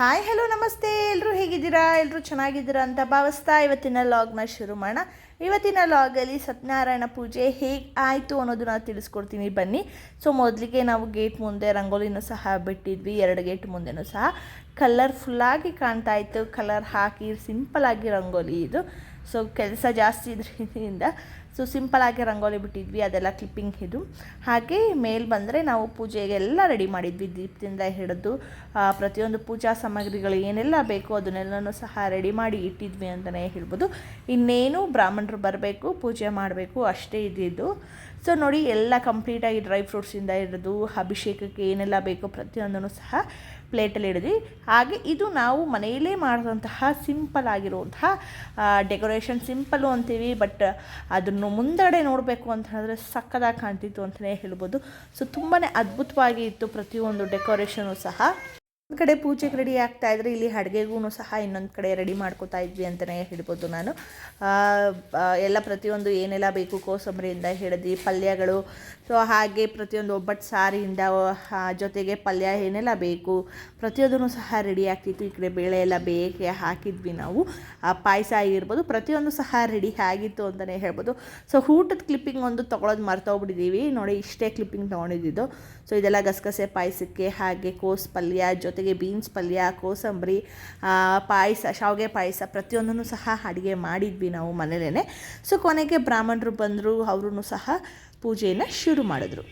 Hi hello ನಮಸ್ತೆ. ಎಲ್ಲರೂ ಹೇಗಿದ್ದೀರಾ? ಎಲ್ಲರೂ ಚೆನ್ನಾಗಿದ್ದೀರಾ ಅಂತ ಭಾವಿಸ್ತಾ ಇವತ್ತಿನ ಲಾಗ್ನ ಶುರು ಮಾಡೋಣ. ಇವತ್ತಿನ ಲಾಗಲ್ಲಿ ಸತ್ಯನಾರಾಯಣ ಪೂಜೆ ಹೇಗೆ ಆಯಿತು ಅನ್ನೋದನ್ನ ತಿಳಿಸ್ಕೊಡ್ತೀನಿ. ಬನ್ನಿ. ಸೊ ಮೊದಲಿಗೆ ನಾವು ಗೇಟ್ ಮುಂದೆ ರಂಗೋಲಿನೂ ಸಹ ಬಿಟ್ಟಿದ್ವಿ. ಎರಡು ಗೇಟ್ ಮುಂದೆನೂ ಸಹ ಕಲರ್ಫುಲ್ಲಾಗಿ ಕಾಣ್ತಾ ಇತ್ತು. ಕಲರ್ ಹಾಕಿ ಸಿಂಪಲಾಗಿ ರಂಗೋಲಿ ಇದು. ಸೊ ಕೆಲಸ ಜಾಸ್ತಿ ಇದರಿಂದ ಸೊ ಸಿಂಪಲಾಗಿ ರಂಗೋಲಿ ಬಿಟ್ಟಿದ್ವಿ, ಅದೆಲ್ಲ ಕ್ಲಿಪ್ಪಿಂಗ್ ಇದು. ಹಾಗೆ ಮೇಲ್ ಬಂದರೆ ನಾವು ಪೂಜೆಗೆಲ್ಲ ರೆಡಿ ಮಾಡಿದ್ವಿ ದೀಪದಿಂದ ಹಿಡಿದು ಪ್ರತಿಯೊಂದು ಪೂಜಾ ಸಾಮಗ್ರಿಗಳು ಏನೆಲ್ಲ ಬೇಕೋ ಅದನ್ನೆಲ್ಲನೂ ಸಹ ರೆಡಿ ಮಾಡಿ ಇಟ್ಟಿದ್ವಿ ಅಂತಲೇ ಹೇಳ್ಬೋದು. ಇನ್ನೇನು ಬ್ರಾಹ್ಮಣರು ಬರಬೇಕು, ಪೂಜೆ ಮಾಡಬೇಕು ಅಷ್ಟೇ ಇದ್ದಿದ್ದು. ಸೊ ನೋಡಿ, ಎಲ್ಲ ಕಂಪ್ಲೀಟಾಗಿ ಡ್ರೈ ಫ್ರೂಟ್ಸಿಂದ ಹಿಡಿದು, ಅಭಿಷೇಕಕ್ಕೆ ಏನೆಲ್ಲ ಬೇಕೋ ಪ್ರತಿಯೊಂದನ್ನು ಸಹ ಪ್ಲೇಟಲ್ಲಿ ಹಿಡಿದ್ವಿ ಹಾಗೆ ಇದು ನಾವು ಮನೆಯಲ್ಲೇ ಮಾಡಿದಂತಹ ಸಿಂಪಲ್ ಆಗಿರುವಂತಹ ಡೆಕೋರೇಷನ್ ಸಿಂಪಲ್ಲು ಅಂತೀವಿ. ಬಟ್, ಅದನ್ನು ಮುಂದಡೆ ನೋಡಬೇಕು ಅಂತ ಹೇಳಿದ್ರೆ ಸಕ್ಕದಾಗಿ ಕಾಣ್ತಿತ್ತು ಅಂತಲೇ ಹೇಳ್ಬೋದು. ಸೊ ತುಂಬಾ ಅದ್ಭುತವಾಗಿ ಇತ್ತು ಪ್ರತಿಯೊಂದು ಡೆಕೋರೇಷನು ಸಹ. ಒಂದು ಕಡೆ ಪೂಜೆಗೆ ರೆಡಿ ಆಗ್ತಾ ಇದ್ರೆ ಇಲ್ಲಿ ಅಡುಗೆಗೂ ಸಹ ಇನ್ನೊಂದು ಕಡೆ ರೆಡಿ ಮಾಡ್ಕೋತಾ ಇದ್ವಿ ಅಂತಲೇ ಹೇಳ್ಬೋದು ನಾನು. ಎಲ್ಲ ಪ್ರತಿಯೊಂದು ಏನೆಲ್ಲ ಬೇಕು ಕೋಸಂಬರಿಯಿಂದ ಹಿಡಿದು ಪಲ್ಯಗಳು ಸೊ ಹಾಗೆ ಪ್ರತಿಯೊಂದು ಒಬ್ಬಟ್ಟು ಸಾರಿಯಿಂದ ಜೊತೆಗೆ ಪಲ್ಯ ಏನೆಲ್ಲ ಬೇಕು ಪ್ರತಿಯೊಂದೂ ಸಹ ರೆಡಿ ಆಗ್ತಿತ್ತು. ಈ ಕಡೆ ಬೇಳೆ ಎಲ್ಲ ಬೇಕೆ ಹಾಕಿದ್ವಿ ನಾವು. ಆ, ಪಾಯಸ ಆಗಿರ್ಬೋದು ಪ್ರತಿಯೊಂದು ಸಹ ರೆಡಿ ಆಗಿತ್ತು ಅಂತಲೇ ಹೇಳ್ಬೋದು. ಸೊ ಊಟದ ಕ್ಲಿಪ್ಪಿಂಗ್ ಒಂದು ತೊಗೊಳೋದು ಮರ್ತೋಗ್ಬಿಟ್ಟಿದ್ದೀವಿ ನೋಡಿ ಇಷ್ಟೇ ಕ್ಲಿಪ್ಪಿಂಗ್ ತೊಗೊಂಡಿದ್ದು ಸೊ ಇದೆಲ್ಲ ಗಸಗಸೆ ಪಾಯಸಕ್ಕೆ ಹಾಗೆ ಕೋಸ್ ಪಲ್ಯ ಜೊತೆಗೆ ಬೀನ್ಸ್, ಪಲ್ಯ, ಕೋಸಂಬರಿ ಪಾಯಸ, ಶಾವಿಗೆ ಪಾಯಸ ಪ್ರತಿಯೊಂದನ್ನು ಸಹ ಅಡುಗೆ ಮಾಡಿದ್ವಿ ನಾವು ಮನೇಲೇ ಸೊ ಕೊನೆಗೆ ಬ್ರಾಹ್ಮಣರು ಬಂದರು ಅವರು ಸಹ ಪೂಜೆಯನ್ನು ಶುರು ಮಾಡಿದ್ರು.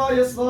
glorious one.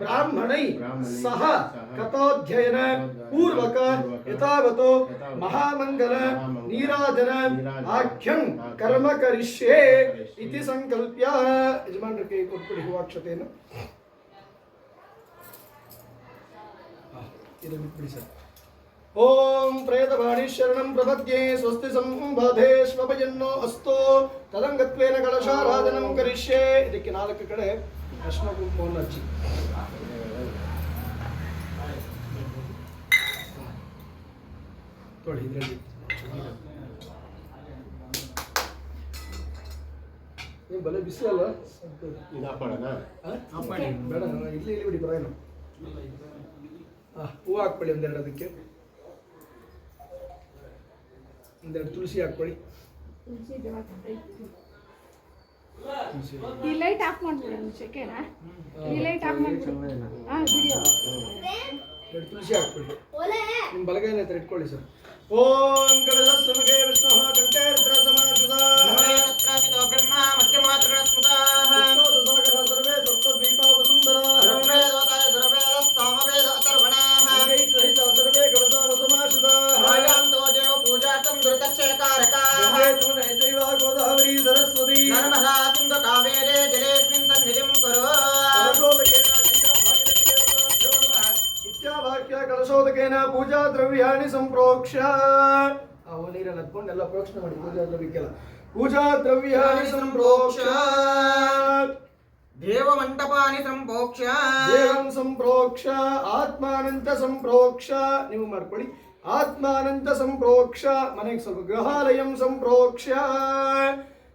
ಬ್ರಾಹ್ಮಣೈ ಸಹ ಕಥೋಧ್ಯಯನ ಪೂರ್ವಕ ಯಥಾವತು ಮಹಾಮಂಗಲ ನೀರಾಜನ ಆಖ್ಯಂ ಕರ್ಮ ಕರಿಷ್ಯೆ ಇತಿ ಸಂಕಲ್ಪ್ಯ ಯಜಮಾನ್ರ ಕೈ ಕೊಟ್ಬಿಡಿ ಹೂವಾಕ್ಷತೆಯನ್ನು ಇದು ಬಿಟ್ಬಿಡಿ ಸರ್ ಓಂ ಪ್ರೇತವಾಣಿ ಶರಣಂ ಪ್ರಪದ್ಯೆ ಸ್ವಸ್ತಿ ಸಂಬಾಧೇಶ್ವಭಯನ್ನೋ ಅಸ್ತೋ ತದಂಗತ್ವೇನ ಕಳಶಾರಾಧನಂ ಕರಿಷ್ಯೆ ಇದಕ್ಕೆ ನಾಲ್ಕು ಕಡೆ ಅರ್ಶನ ಕುಂಕುಮವನ್ನು ಹಚ್ಚಿ ತೊಳಿ ಇದರಲ್ಲಿ. ನೀವು ಬಲೆ ಬಿಸಿ ಅಲ್ಲ? ಬೇಡ ಇಲ್ಲಿ ಇಲ್ಲಿ ಬಿಡಿ ಬರೋಣ ಹಾಂ ಹೂವು ಹಾಕ್ಕೊಳ್ಳಿ ಒಂದೆರಡು ಅದಕ್ಕೆ. ಒಂದೆರಡು ತುಳಸಿ ಹಾಕ್ಕೊಳ್ಳಿ. ತುಳಸಿ ಈ ಲೈಟ್ ಆಫ್ ಮಾಡ್ಬಿಡಿ ಮುಂಚೆಕೆನಾ ಈ ಲೈಟ್ ಆಫ್ ಮಾಡ್ಬಿಡಿ. ಹಾ ವಿಡಿಯೋ ಎರಡು ತುಳಸಿ ಹಾಕ್ಕೊಳ್ಳಿ. ನಿಮ್ಮ ಬಲಗೈನ ಹತ್ರ ಇಟ್ಕೊಳ್ಳಿ ಸರ್. ओम गणसस्सुमुखे विष्णुः कण्ठे रुद्रसमाश्रुताः ब्रह्मा मध्यमातृगणस्मृताः सागरः सर्वे सप्तद्वीपा वसुन्धराः ब्रह्मवेदोताय सर्वेदः सामवेद सर्वे गणसामसमाश्रुताः आयान्तो देव पूजार्थं दुर्दक्षयकारकाः चूनैश्चैव गोदावरी सरस्वती। नर्मदा सिन्धु जले ಕಲಶೋದಕೇನ ಪೂಜಾ ದ್ರವ್ಯಾಣಿ ಸಂಪ್ರೋಕ್ಷ. ಅವು ನೀರಲ್ಲಿ ಹತ್ಕೊಂಡು ಎಲ್ಲ ಪ್ರೋಕ್ಷಣೆ ಮಾಡಿ ಪೂಜಾ ದ್ರವ್ಯಕ್ಕೆಲ್ಲ. ಪೂಜಾ ದ್ರವ್ಯಾಣಿ ಸಂಪ್ರೋಕ್ಷ. ದೇವಮಂಟಪಾನಿ ಸಂಪ್ರೋಕ್ಷ. ದೇವಂ ಸಂಪ್ರೋಕ್ಷ ಆತ್ಮಾನಂತ ಸಂಪ್ರೋಕ್ಷ. ನೀವು ಮಾಡ್ಕೊಳ್ಳಿ. ಆತ್ಮಾನಂತ ಸಂಪ್ರೋಕ್ಷ ಮನೆಗೆ ಸ್ವಲ್ಪ ಗೃಹಾಲಯಂ ಸಂಪ್ರೋಕ್ಷ.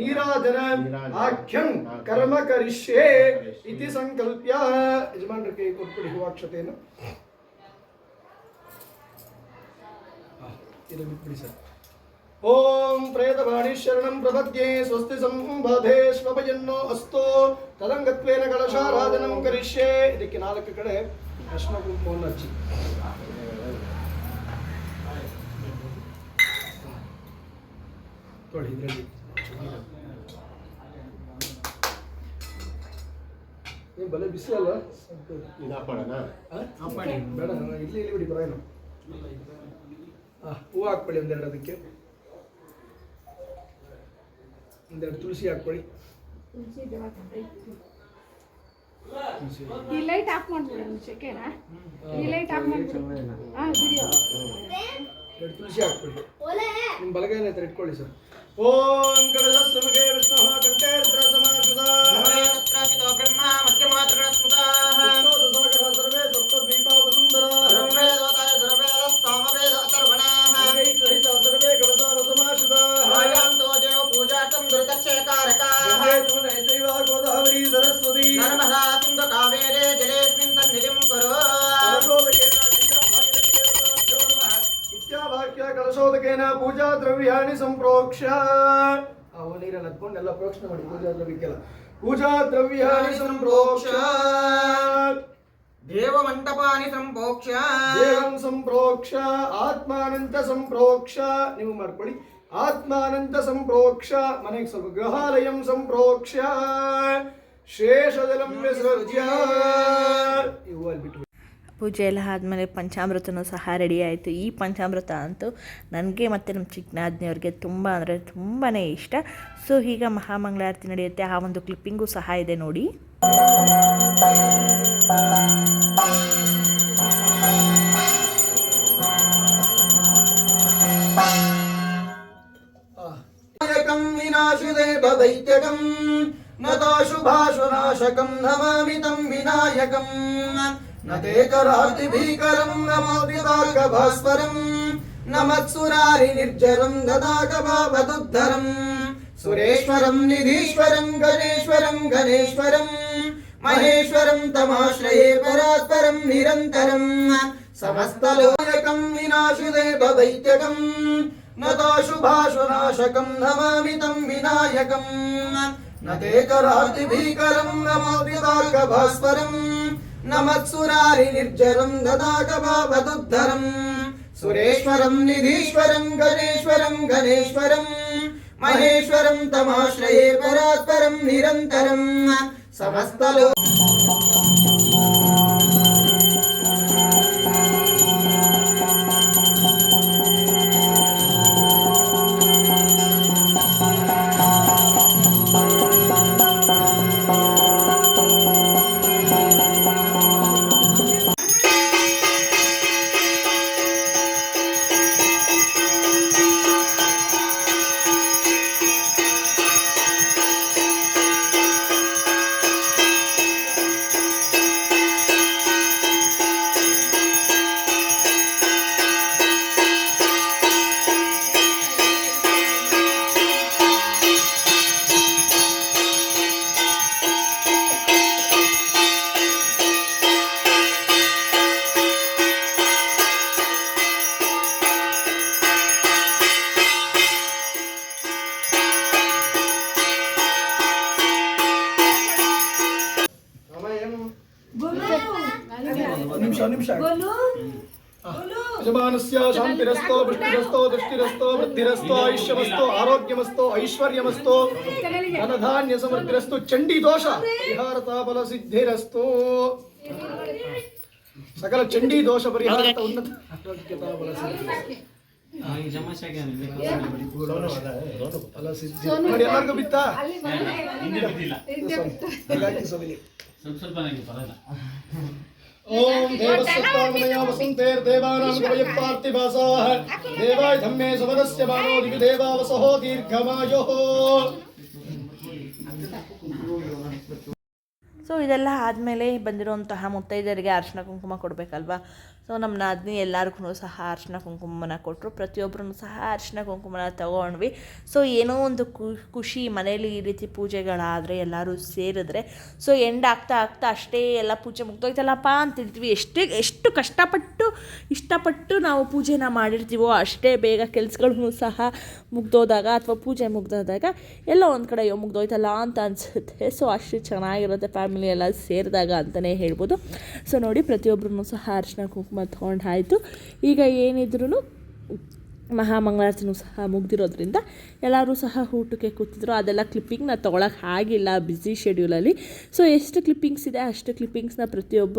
ನಾಮಾರ್ಚನ ಪೂರ್ವಕ ಪಂಚೋಧ್ಯಾಯ ಬ್ರಾಹ್ಮಣೈ ಸಹ ಕಥೋಧ್ಯಯನ ಪೂರ್ವಕ ಯಥಾವತು ಮಹಾಮಂಗಲ ನೀರಾಜನ ಆಖ್ಯಂ ಕರ್ಮ ಕರಿಷ್ಯೆ ಇತಿ ಸಂಕಲ್ಪ್ಯ ಯಜಮಾನ್ರ ಕೈ ಕೊಟ್ಬಿಡಿ ಹೂವಾಕ್ಷತೆಯನ್ನು ಇದು ಬಿಟ್ಬಿಡಿ ಸರ್ ಓಂ ಪ್ರೇತವಾಣಿ ಶರಣಂ ಪ್ರಪದ್ಯೆ ಸ್ವಸ್ತಿ ಸಂಬಧೆ ಶ್ವಭಯನ್ನೋ ಅಸ್ತೋ ತದಂಗತ್ವೇನ ಕಳಶಾರಾಧನಂ ಕರಿಷ್ಯೆ ಇದಕ್ಕೆ ನಾಲ್ಕು ಕಡೆ ಅರ್ಶನ ಕುಂಕುಮವನ್ನು ಹಚ್ಚಿ ತೊಳಿ ಇದರಲ್ಲಿ ಏನು ಬಲೆ ಬಿಸಿ ಅಲ್ಲ ಆ? ಬೇಡ ಇಲ್ಲಿ ಇಲ್ಲಿ ಬಿಡಿ ಬರೋಣ ಹೂವು ಹಾಕ್ಕೊಳ್ಳಿ ಒಂದೆರಡು ಅದಕ್ಕೆ. ಒಂದೆರಡು ತುಳಸಿ ಹಾಕ್ಕೊಳ್ಳಿ ಈ ಲೈಟ್ ಆಫ್ ಈ ಲೈಟ್ ಆಫ್ ಮಾಡ್ಬಿಡು. ಹಾ ವಿಡಿಯೋ ಎರಡು ತುಳಸಿ ಹಾಕ್ಕೊಳ್ಳಿ ನಿಮ್ಮ ಬಲಗೈನ ಹತ್ರ ಇಟ್ಕೊಳ್ಳಿ ಸರ್. ಓಂ ಕಳಸಸ್ರಮಗೆ ವಿಷ್ಣು ಕಂಠೇ ರುದ್ರ ಸಮಾಶ್ರಿತ ಜಲೇಸ್ಮಿನ್ ಸನ್ನಿಧಿಂ ಕುರು ಕಳಶೋದಕೇನ ಗಂಗಾ ಭಾಗೀರಥಿ ದೇವತಾಭ್ಯೋ ನಮಃ. ಇತ್ಯಾವಾಕ್ಯ ಕಳಶೋದಕೇನ ಪೂಜಾ ದ್ರವ್ಯಾಣಿ ಸಂಪ್ರೋಕ್ಷ ಅವು ನೀರನ್ನು ಹತ್ಕೊಂಡು ಎಲ್ಲ ಪ್ರೋಕ್ಷಣೆ ಮಾಡಿ ಪೂಜಾ ದ್ರವ್ಯಕ್ಕೆಲ್ಲ ಪೂಜಾ ದ್ರವ್ಯಾಣಿ ಸಂಪ್ರೋಕ್ಷ್ಯ ದೇವಮಂಟಪಾನಿ ಸಂಪ್ರೋಕ್ಷ. ದೇವಂ ಸಂಪ್ರೋಕ್ಷ ಆತ್ಮಾನಂತ ಸಂಪ್ರೋಕ್ಷ. ನೀವು ಮಾಡ್ಕೊಳ್ಳಿ. ಆತ್ಮಾನಂದ ಸಂಪ್ರೋಕ್ಷ ಮನೆಗೆ ಸ್ವಲ್ಪ ಗೃಹಾಲಯ ಸಂಪ್ರೋಕ್ಷ ಪೂಜೆ ಎಲ್ಲ ಆದಮೇಲೆ ಪಂಚಾಮೃತನೂ ಸಹ ರೆಡಿ ಆಯಿತು. ಈ ಪಂಚಾಮೃತ ಅಂತೂ ನನಗೆ ಮತ್ತು ನಮ್ಮ ಚಿಕ್ಕನಾದ್ನಿಯವ್ರಿಗೆ ತುಂಬ ಅಂದರೆ ತುಂಬಾ ಇಷ್ಟ. ಸೊ ಈಗ ಮಹಾಮಂಗಳಾರತಿ ನಡೆಯುತ್ತೆ. ಆ ಒಂದು ಕ್ಲಿಪ್ಪಿಂಗು ಸಹ ಇದೆ ನೋಡಿ. వినాశుదేవ దైత్యకం నతాశుభాశునాశకం నమామి తం వినాయకం నతే కరాతి భీకరం నమోదితాకభాస్వరం నమత్సురారి నిర్జరం దదాకభావదుద్ధరం సురేశ్వరం నిధీశ్వరం గణేశ్వరం గణేశ్వరం మహేశ్వరం తమాశ్రయే పరాత్పరం నిరంతరం సమస్తలోకం వినాశుదేవ దైత్యకం नदाशुभाशुनाशकं नमामितं विनायकम् न ते करातिभीकरम् न मोदितार्कभास्वरम् न मत्सुरारि निर्जरम् ददाकभावदुद्धरम् सुरेश्वरम् निधीश्वरम् गणेश्वरम् गणेश्वरम् महेश्वरम् तमाश्रये परात्परम् निरन्तरम् समस्तलो ವೃದ್ಧಿರಸ್ತೋ ಆಯುಷ್ಯಮಸ್ತೋ ಆರೋಗ್ಯಮಸ್ತೋ ಐಶ್ವರ್ಯಮಸ್ತೋ ಧನಧಾನ್ಯ ಸಮೃದ್ಧಿರಸ್ತು ಚಂಡಿ ದೋಷ ಪರಿಹಾರ ತಾಪಲ ಸಿದ್ಧಿರಸ್ತು. ಸಕಲ ಚಂಡಿ ದೋಷ ಪರಿಹಾರ ಉನ್ನತ ಆರೋಗ್ಯ ತಾಪಲ ಸಿದ್ಧಿ ಎಲ್ಲರಿಗೂ ಬಿತ್ತಾ? ಸ್ವಲ್ಪ ಸ್ವಲ್ಪ ओम देवस्तामया वसुन्तेर्देवानां कवयपार्थिभासाः देवाय धम्मे सुवदस्य मानो दिविदेवावसहो दीर्घमायोः ಸೊ ಇದೆಲ್ಲ ಆದಮೇಲೆ ಬಂದಿರುವಂತಹ ಮುತ್ತೈದೆಯರಿಗೆ ಅರ್ಶಿನ ಕುಂಕುಮ ಕೊಡಬೇಕಲ್ವಾ? ಸೊ ನಮ್ಮ ನಾದಿನಿ ಎಲ್ಲರಿಗೂ ಸಹ ಅರ್ಶಿನ ಕುಂಕುಮನ ಕೊಟ್ಟರು ಪ್ರತಿಯೊಬ್ಬರೂ ಸಹ ಅರ್ಶಿನ ಕುಂಕುಮನ ತಗೊಂಡ್ವಿ. ಸೊ ಏನೋ ಒಂದು ಖುಷಿ ಮನೆಯಲ್ಲಿ ಈ ರೀತಿ ಪೂಜೆಗಳಾದರೆ ಎಲ್ಲರೂ ಸೇರಿದ್ರೆ. ಸೊ ಎಂಡ್ ಆಗ್ತಾ ಆಗ್ತಾ ಅಷ್ಟೇ ಎಲ್ಲ ಪೂಜೆ ಮುಗ್ದೋಯ್ತಲ್ಲಪ್ಪ ಅಂತಿರ್ತೀವಿ ಎಷ್ಟೇ, ಎಷ್ಟು ಕಷ್ಟಪಟ್ಟು, ಇಷ್ಟಪಟ್ಟು ನಾವು ಪೂಜೆನ ಮಾಡಿರ್ತೀವೋ ಅಷ್ಟೇ ಬೇಗ ಕೆಲಸಗಳೂ ಸಹ ಮುಗ್ದೋದಾಗ ಅಥವಾ ಪೂಜೆ ಮುಗ್ದೋದಾಗ ಎಲ್ಲ ಒಂದು ಕಡೆ ಅಯ್ಯೋ ಮುಗ್ದೋಯ್ತಲ್ಲ ಅಂತ ಅನಿಸುತ್ತೆ. ಸೊ ಅಷ್ಟು ಚೆನ್ನಾಗಿರುತ್ತೆ ಫ್ಯಾಮಿಲಿ. ಎಲ್ಲ ಸೇರಿದಾಗ ಅಂತಲೇ ಹೇಳ್ಬೋದು. ಸೊ ನೋಡಿ ಪ್ರತಿಯೊಬ್ಬರೂ ಸಹ ಅರ್ಶಿನ ಕುಂಕುಮ ತೊಗೊಂಡು ಆಯಿತು ಈಗ ಏನಿದ್ರು ಮಹಾಮಂಗಳಾರತಿನೂ ಸಹ ಮುಗ್ದಿರೋದ್ರಿಂದ ಎಲ್ಲರೂ ಸಹ ಊಟಕ್ಕೆ ಕೂತಿದ್ರು. ಅದೆಲ್ಲ ಕ್ಲಿಪ್ಪಿಂಗ್ ನಾನು ತೊಗೊಳಕ್ಕೆ ಆಗಿಲ್ಲ ಬ್ಯುಸಿ ಶೆಡ್ಯೂಲಲ್ಲಿ ಸೊ ಎಷ್ಟು ಕ್ಲಿಪ್ಪಿಂಗ್ಸ್ ಇದೆ, ಅಷ್ಟು ಕ್ಲಿಪ್ಪಿಂಗ್ಸ್ನ ಪ್ರತಿಯೊಬ್ಬ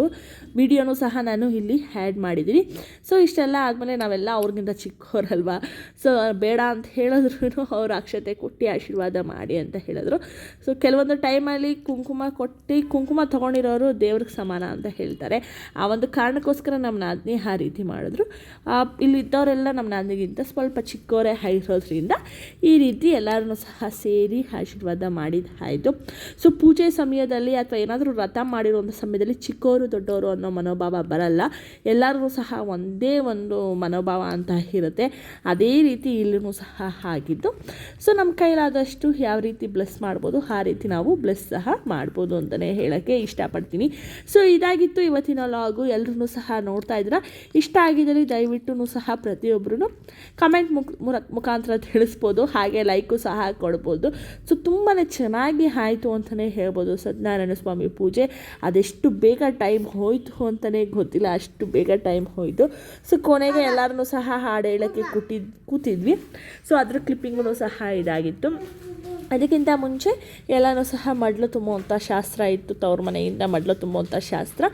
ವಿಡಿಯೋನೂ ಸಹ ನಾನು ಇಲ್ಲಿ ಆ್ಯಡ್ ಮಾಡಿದ್ದೀನಿ. ಸೊ ಇಷ್ಟೆಲ್ಲ ಆದಮೇಲೆ ನಾವೆಲ್ಲ ಅವ್ರಿಗಿಂತ ಚಿಕ್ಕವರಲ್ವಾ ಸೊ ಬೇಡ ಅಂತ ಹೇಳಿದ್ರು ಅವ್ರು ಅಕ್ಷತೆ ಕೊಟ್ಟು ಆಶೀರ್ವಾದ ಮಾಡಿ ಅಂತ ಹೇಳಿದ್ರು. ಸೊ ಕೆಲವೊಂದು ಟೈಮಲ್ಲಿ ಕುಂಕುಮ ಕೊಟ್ಟು ಕುಂಕುಮ ತೊಗೊಂಡಿರೋರು ದೇವ್ರಿಗೆ ಸಮಾನ ಅಂತ ಹೇಳ್ತಾರೆ. ಆ ಒಂದು ಕಾರಣಕ್ಕೋಸ್ಕರ ನಮ್ಮ ನಾದಿನಿ ಆ ರೀತಿ ಮಾಡಿದ್ರು. ಇಲ್ಲಿದ್ದವರೆಲ್ಲ ನಮ್ಮ ನಾದಿನಿಗಿಂತ ಸ್ವಲ್ಪ ಚಿಕ್ಕವರೇ ಆಗಿರೋದ್ರಿಂದ ಈ ರೀತಿ ಎಲ್ಲರೂ ಸಹ ಸೇರಿ ಆಶೀರ್ವಾದ ಮಾಡಿದ್ದಾಯಿತು ಸೊ ಪೂಜೆ ಸಮಯದಲ್ಲಿ ಅಥವಾ ಏನಾದರೂ ವ್ರತ ಮಾಡಿರುವಂಥ ಸಮಯದಲ್ಲಿ ಚಿಕ್ಕವರು ದೊಡ್ಡವರು ಅನ್ನೋ ಮನೋಭಾವ ಬರಲ್ಲ. ಎಲ್ಲರೂ ಸಹ ಒಂದೇ ಒಂದು ಮನೋಭಾವ ಅಂತ ಇರುತ್ತೆ. ಅದೇ ರೀತಿ ಇಲ್ಲೂ ಸಹ ಆಗಿದ್ದು. ಸೊ ನಮ್ಮ ಕೈಲಾದಷ್ಟು ಯಾವ ರೀತಿ ಬ್ಲೆಸ್ ಮಾಡ್ಬೋದು, ಆ ರೀತಿ ನಾವು ಬ್ಲೆಸ್ ಸಹ ಮಾಡ್ಬೋದು ಅಂತಲೇ ಹೇಳೋಕ್ಕೆ ಇಷ್ಟಪಡ್ತೀನಿ. ಸೊ ಇದಾಗಿತ್ತು ಇವತ್ತಿನ ಲಾಗು ಎಲ್ಲರೂ ಸಹ ನೋಡ್ತಾ ಇದ್ದೀರಾ? ಇಷ್ಟ ಆಗಿದ್ದಲ್ಲಿ ದಯವಿಟ್ಟು ಸಹ ಪ್ರತಿಯೊಬ್ಬರೂ ಕಮೆಂಟ್ ಮುಖ ಮುಖಾಂತರ ತಿಳಿಸ್ಬೋದು ಹಾಗೆ ಲೈಕು ಸಹ ಕೊಡ್ಬೋದು. ಸೊ ತುಂಬಾ ಚೆನ್ನಾಗಿ ಆಯಿತು ಅಂತಲೇ ಹೇಳ್ಬೋದು ಸತ್ಯನಾರಾಯಣ ಸ್ವಾಮಿ ಪೂಜೆ. ಅದೆಷ್ಟು ಬೇಗ ಟೈಮ್ ಹೋಯಿತು ಅಂತಲೇ ಗೊತ್ತಿಲ್ಲ ಅಷ್ಟು ಬೇಗ ಟೈಮ್ ಹೋಯಿತು. ಸೊ ಕೊನೆಗೆ ಎಲ್ಲರನ್ನೂ ಸಹ ಹಾಡು ಹೇಳೋಕ್ಕೆ ಕೂತಿದ್ ಕೂತಿದ್ವಿ. ಸೊ ಅದ್ರ ಕ್ಲಿಪ್ಪಿಂಗೂ ಸಹ ಇದಾಗಿತ್ತು. ಅದಕ್ಕಿಂತ ಮುಂಚೆ ಎಲ್ಲನೂ ಸಹ ಮಡ್ಲು ತುಂಬುವಂಥ ಶಾಸ್ತ್ರ ಇತ್ತು ತವ್ರ ಮನೆಯಿಂದ ಮಡ್ಲು ತುಂಬುವಂಥ ಶಾಸ್ತ್ರ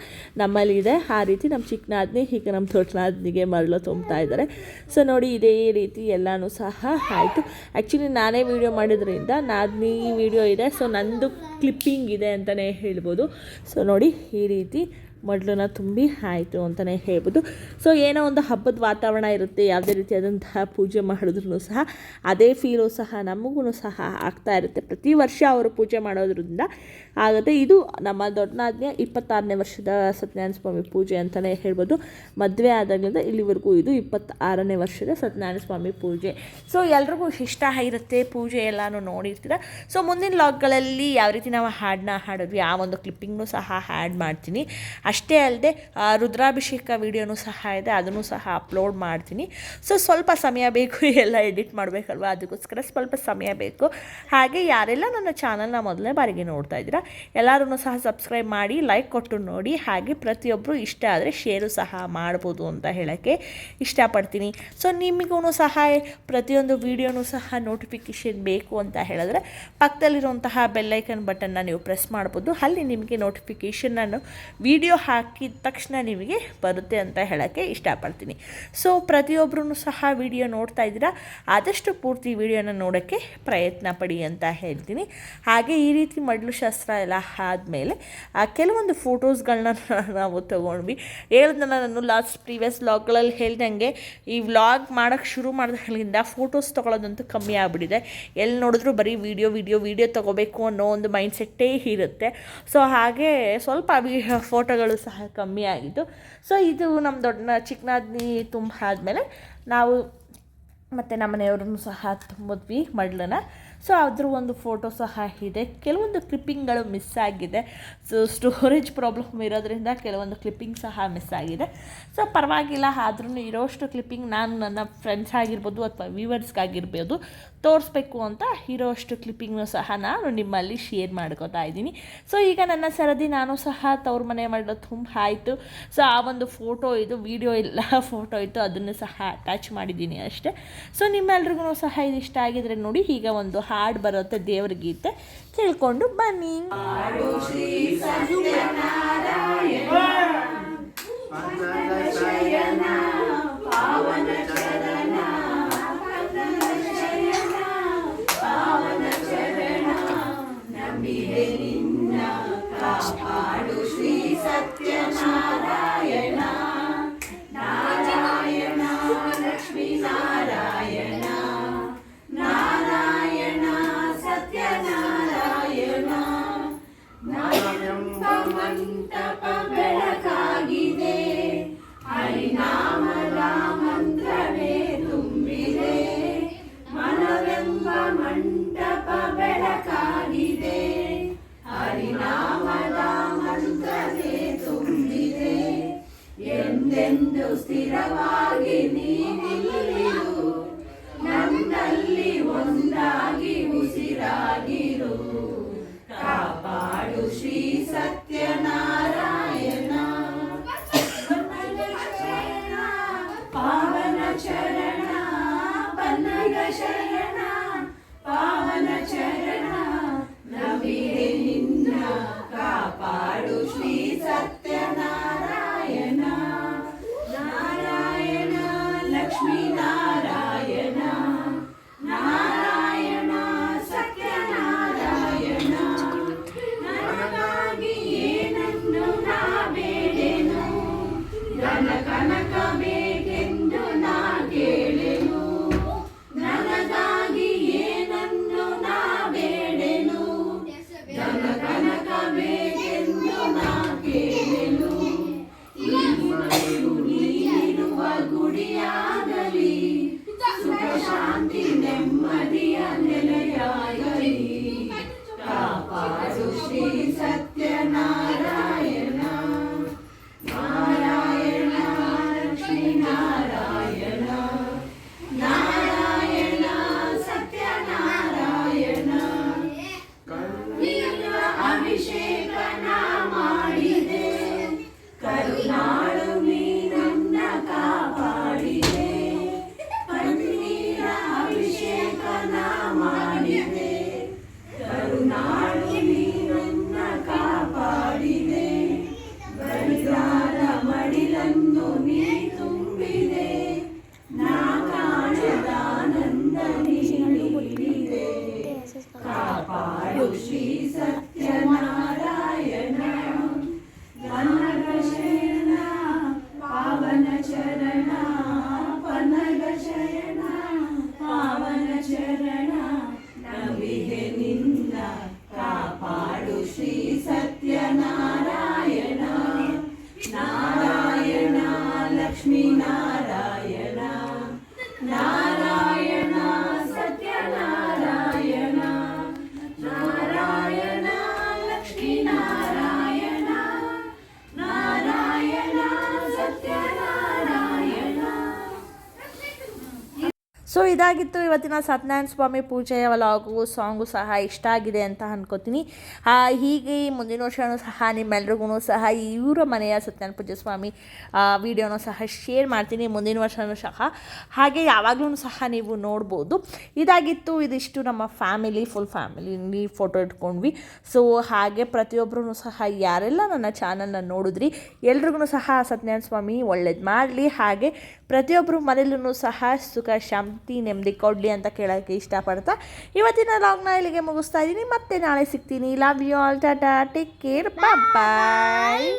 ನಮ್ಮಲ್ಲಿ ಇದೆ ಆ ರೀತಿ ನಮ್ಮ ಚಿಕ್ಕನಾದ್ನಿ, ಈಗ ನಮ್ಮ ದೊಡ್ಡನಾದ್ನಿಗೆ ಮಡ್ಲು ತುಂಬ್ತಾ ಇದ್ದಾರೆ. ಸೊ ನೋಡಿ, ಇದೇ ರೀತಿ ಎಲ್ಲನೂ ಸಹ ಆಯಿತು. ಆ್ಯಕ್ಚುಲಿ ನಾನೇ ವೀಡಿಯೋ ಮಾಡಿದ್ರಿಂದ ನಾದ್ನಿ ವೀಡಿಯೋ ಇದೆ. ಸೊ ನಂದು ಕ್ಲಿಪ್ಪಿಂಗ್ ಇದೆ ಅಂತಲೇ ಹೇಳ್ಬೋದು. ಸೊ ನೋಡಿ, ಈ ರೀತಿ ಮಡ್ಲನ್ನ ತುಂಬಿ ಆಯಿತು ಅಂತಲೇ ಹೇಳ್ಬೋದು. ಸೊ ಏನೋ ಒಂದು ಹಬ್ಬದ ವಾತಾವರಣ ಇರುತ್ತೆ, ಯಾವುದೇ ರೀತಿಯಾದಂತಹ ಪೂಜೆ ಮಾಡಿದ್ರು ಸಹ ಅದೇ ಫೀಲು ಸಹ ನಮಗೂ ಸಹ ಆಗ್ತಾ ಇರುತ್ತೆ. ಪ್ರತಿ ವರ್ಷ ಅವರು ಪೂಜೆ ಮಾಡೋದ್ರಿಂದ ಆಗುತ್ತೆ. ಇದು ನಮ್ಮ ದೊಡ್ಡನಾದ್ಯ ಇಪ್ಪತ್ತಾರನೇ ವರ್ಷದ ಸತ್ಯನಾರಾಯಣ ಸ್ವಾಮಿ ಪೂಜೆ ಅಂತಲೇ ಹೇಳ್ಬೋದು. ಮದುವೆ ಆದಾಗಿಂದ ಇಲ್ಲಿವರೆಗೂ ಇದು ಇಪ್ಪತ್ತಾರನೇ ವರ್ಷದ ಸತ್ಯನಾರಾಯಣ ಸ್ವಾಮಿ ಪೂಜೆ. ಸೊ ಎಲ್ರಿಗೂ ಇಷ್ಟ ಇರುತ್ತೆ ಪೂಜೆ ಎಲ್ಲನೂ ನೋಡಿರ್ತೀರ? ಸೊ ಮುಂದಿನ ಲಾಗ್ಗಳಲ್ಲಿ ಯಾವ ರೀತಿ ನಾವು ಹಾಡನ್ನ ಹಾಡಿದ್ವಿ, ಆ ಒಂದು ಕ್ಲಿಪ್ಪಿಂಗ್ನು ಸಹ ಆ್ಯಡ್ ಮಾಡ್ತೀನಿ. ಅಷ್ಟೇ ಅಲ್ಲದೆ ರುದ್ರಾಭಿಷೇಕ ವಿಡಿಯೋನೂ ಸಹ ಇದೆ, ಅದನ್ನು ಸಹ ಅಪ್ಲೋಡ್ ಮಾಡ್ತೀನಿ. ಸೊ ಸ್ವಲ್ಪ ಸಮಯ ಬೇಕು, ಎಲ್ಲ ಎಡಿಟ್ ಮಾಡಬೇಕಲ್ವ? ಅದಕ್ಕೋಸ್ಕರ ಸ್ವಲ್ಪ ಸಮಯ ಬೇಕು. ಹಾಗೆ, ಯಾರೆಲ್ಲ ನನ್ನ ಚಾನಲ್ನ ಮೊದಲನೇ ಬಾರಿಗೆ ನೋಡ್ತಾ ಇದ್ದೀರಾ ಎಲ್ಲರೂ ಸಹ ಸಬ್ಸ್ಕ್ರೈಬ್ ಮಾಡಿ ಲೈಕ್ ಕೊಟ್ಟು ನೋಡಿ, ಹಾಗೆ ಪ್ರತಿಯೊಬ್ಬರು ಇಷ್ಟ ಆದರೆ ಶೇರು ಸಹ ಮಾಡ್ಬೋದು ಅಂತ ಹೇಳೋಕ್ಕೆ ಇಷ್ಟಪಡ್ತೀನಿ. ಸೊ ನಿಮಗೂ ಸಹ ಪ್ರತಿಯೊಂದು ವೀಡಿಯೋನೂ ಸಹ ನೋಟಿಫಿಕೇಷನ್ ಬೇಕು ಅಂತ ಹೇಳಿದ್ರೆ, ಪಕ್ಕದಲ್ಲಿರುವಂತಹ ಬೆಲ್ಲೈಕನ್ ಬಟನ್ನ ನೀವು ಪ್ರೆಸ್ ಮಾಡ್ಬೋದು. ಅಲ್ಲಿ ನಿಮಗೆ ನೋಟಿಫಿಕೇಷನ್ ನಾನು ವಿಡಿಯೋ ಹಾಕಿದ ತಕ್ಷಣ ನಿಮಗೆ ಬರುತ್ತೆ ಅಂತ ಹೇಳೋಕ್ಕೆ ಇಷ್ಟಪಡ್ತೀನಿ. ಸೊ ಪ್ರತಿಯೊಬ್ಬರೂ ಸಹ ವಿಡಿಯೋ ನೋಡ್ತಾ ಇದ್ದೀರಾ? ಆದಷ್ಟು ಪೂರ್ತಿ ವಿಡಿಯೋನ ನೋಡೋಕ್ಕೆ ಪ್ರಯತ್ನ ಪಡಿ ಅಂತ ಹೇಳ್ತೀನಿ. ಹಾಗೆ ಈ ರೀತಿ ಮಡ್ಲು ಶಾಸ್ತ್ರ ಎಲ್ಲ ಆದಮೇಲೆ ಕೆಲವೊಂದು ಫೋಟೋಸ್ಗಳನ್ನ ನಾವು ತೊಗೊಂಡ್ವಿ. ಹೇಳಿದ್ನ ನಾನು ಲಾಸ್ಟ್ ಪ್ರೀವಿಯಸ್ ವ್ಲಾಗ್ಗಳಲ್ಲಿ ಹೇಳ್ದಂಗೆ, ಈ ವ್ಲಾಗ್ ಮಾಡೋಕ್ಕೆ ಶುರು ಮಾಡಿದಾಗಲಿಂದ ಫೋಟೋಸ್ ತೊಗೊಳೋದಂತೂ ಕಮ್ಮಿ ಆಗಿಬಿಟ್ಟಿದೆ. ಎಲ್ಲಿ ನೋಡಿದ್ರು ಬರೀ ವಿಡಿಯೋ ವಿಡಿಯೋ ವಿಡಿಯೋ ತೊಗೋಬೇಕು ಅನ್ನೋ ಒಂದು ಮೈಂಡ್ ಸೆಟ್ಟೇ ಇರುತ್ತೆ. ಸೊ ಹಾಗೆ ಸ್ವಲ್ಪ ವಿ ಫೋಟೋಗಳು ಸಹ ಕಮ್ಮಿ ಆಗಿತ್ತು ಸೊ ಇದು ನಮ್ಮ ದೊಡ್ಡ ಚಿಕ್ಕನಾದ್ನಿ ತುಂಬ ಆದಮೇಲೆ ನಾವು ಮತ್ತು ನಮ್ಮ ಮನೆಯವ್ರನ್ನು ಸಹ ತುಂಬಿದ್ವಿ ಮಡ್ಲನ್ನ ಸೊ ಅದ್ರ ಒಂದು ಫೋಟೋ ಸಹ ಇದೆ. ಕೆಲವೊಂದು ಕ್ಲಿಪ್ಪಿಂಗ್ಗಳು ಮಿಸ್ ಆಗಿದೆ. ಸೊ ಸ್ಟೋರೇಜ್ ಪ್ರಾಬ್ಲಮ್ ಇರೋದ್ರಿಂದ ಕೆಲವೊಂದು ಕ್ಲಿಪ್ಪಿಂಗ್ ಸಹ ಮಿಸ್ ಆಗಿದೆ. ಸೊ ಪರವಾಗಿಲ್ಲ. ಆದ್ರೂ ಇರೋಷ್ಟು ಕ್ಲಿಪ್ಪಿಂಗ್ ನಾನು ನನ್ನ ಫ್ರೆಂಡ್ಸ್ ಆಗಿರ್ಬೋದು ಅಥವಾ ವ್ಯೂವರ್ಸ್ಗಾಗಿರ್ಬೋದು ತೋರಿಸ್ಬೇಕು ಅಂತ ಇರೋಷ್ಟು ಕ್ಲಿಪ್ಪಿಂಗ್ನು ಸಹ ನಾನು ನಿಮ್ಮಲ್ಲಿ ಶೇರ್ ಮಾಡ್ಕೋತಾ ಇದ್ದೀನಿ. ಸೊ ಈಗ ನನ್ನ ಸರದಿ ನಾನು ಸಹ ತವ್ರ ಮನೆ ಮಾಡಲು ತುಂಬ ಆಯಿತು. ಸೊ ಆ ಒಂದು ಫೋಟೋ ಇದು ವಿಡಿಯೋ ಇಲ್ಲ ಫೋಟೋ ಇತ್ತು. ಅದನ್ನು ಸಹ ಅಟ್ಯಾಚ್ ಮಾಡಿದ್ದೀನಿ ಅಷ್ಟೇ. ಸೊ ನಿಮ್ಮೆಲ್ರಿಗೂ ಸಹ ಇದು ಇಷ್ಟ ಆಗಿದ್ರೆ ನೋಡಿ. ಈಗ ಒಂದು ಹಾಡು ಬರುತ್ತೆ ದೇವ್ರ ಗೀತೆ ಕೇಳ್ಕೊಂಡು ಬನ್ನಿ. ಇದಾಗಿತ್ತು. ಇವತ್ತಿನ ಸತ್ಯನಾರಾಯಣ ಸ್ವಾಮಿ ಪೂಜೆಯ ವ್ಲಾಗು ಸಾಂಗು ಸಹ ಇಷ್ಟ ಆಗಿದೆ ಅಂತ ಅನ್ಕೋತೀನಿ. ಹೀಗೆ ಮುಂದಿನ ವರ್ಷವೂ ಸಹ ನಿಮ್ಮೆಲ್ರಿಗೂ ಸಹ ಇವರ ಮನೆಯ ಸತ್ಯನಾರಾಯಣ ಪೂಜೆ ಸ್ವಾಮಿ ವಿಡಿಯೋನೂ ಸಹ ಶೇರ್ ಮಾಡ್ತೀನಿ ಮುಂದಿನ ವರ್ಷವೂ ಸಹ. ಹಾಗೆ ಯಾವಾಗಲೂ ಸಹ ನೀವು ನೋಡ್ಬೋದು. ಇದಾಗಿತ್ತು, ಇದಿಷ್ಟು ನಮ್ಮ ಫ್ಯಾಮಿಲಿ ಫುಲ್ ಫ್ಯಾಮಿಲಿ ಫೋಟೋ ಇಟ್ಕೊಂಡ್ವಿ. ಸೊ ಹಾಗೆ ಪ್ರತಿಯೊಬ್ಬರೂ ಸಹ ಯಾರೆಲ್ಲ ನನ್ನ ಚಾನಲ್ನ ನೋಡಿದ್ರಿ, ಎಲ್ರಿಗೂ ಸಹ ಸತ್ಯನಾರಾಯಣ ಸ್ವಾಮಿ ಒಳ್ಳೇದು ಮಾಡಲಿ. ಹಾಗೆ ಪ್ರತಿಯೊಬ್ಬರು ಮನೆಯಲ್ಲೂ ಸಹ ಸುಖ, ಶಾಂತಿ ನೆಮ್ಮದಿ ಕೊಡಲಿ ಅಂತ ಕೇಳೋಕ್ಕೆ ಇಷ್ಟಪಡ್ತಾ. ಇವತ್ತಿನ ಲಾಗ್ನ ಇಲ್ಲಿಗೆ ಮುಗಿಸ್ತಾ ಇದ್ದೀನಿ. ಮತ್ತೆ ನಾಳೆ ಸಿಗ್ತೀನಿ. Love you all tata take care bye